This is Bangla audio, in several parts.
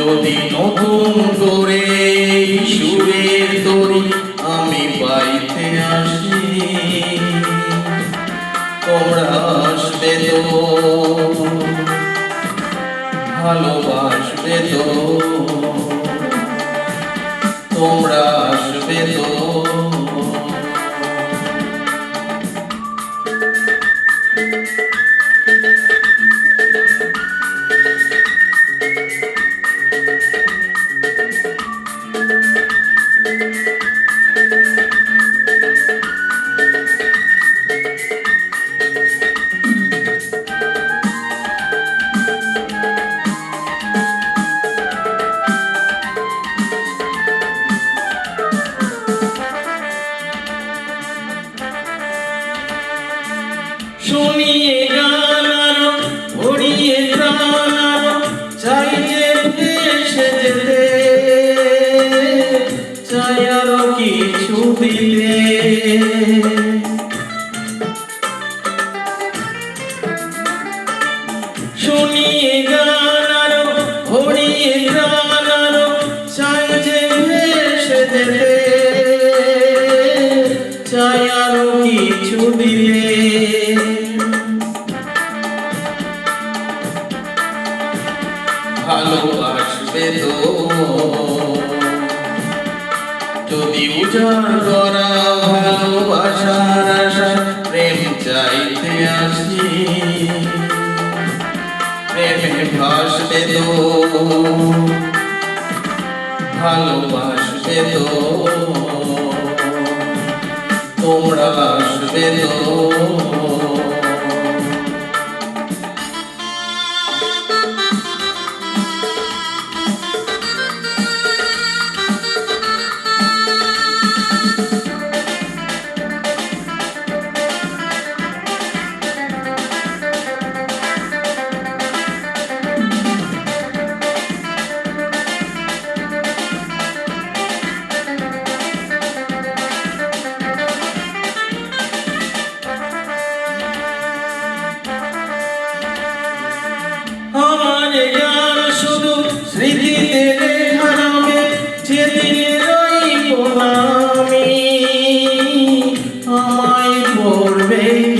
যদি নতুন করে সুরের তরি আমি পাইতে আসি, তোমরা আসবে তো, ভালোবাসবে তো, তোমরা আসবে তো। শুনিয়ে গান ভরিয়ে প্রাণ চাই যে চাই আরও কিছু দিতে শুনিয়ে আরও কিছু দিতে ভালোবাসবে তো। যদি উজাড় করা ভালোবাসার আশা, প্রেম চাইতে আসি। প্রেমে ভাসবে তো। ভালোবাসবে তো। তোমরা আসবে তো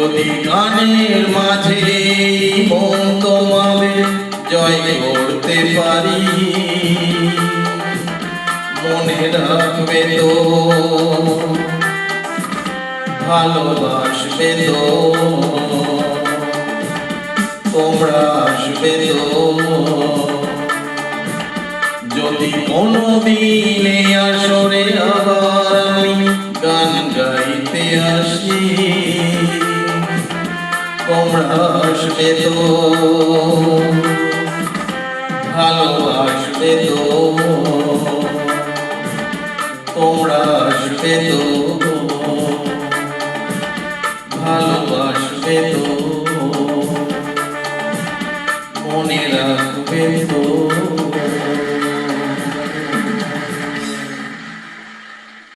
যদি গানের মাঝে মন তোমাবে জয় করতে পারি, মনে রাখবে তো, ভালোবাসবে তো, তোমরা আসবে তো। যদি কোনো দিনে আসরে আবার আমি গান গাইতে আসি তোমরা আসবে তো ভালোবাসবে তো তোমরা আসবে তো ভালোবাসবে তো মনে রাখবে তো।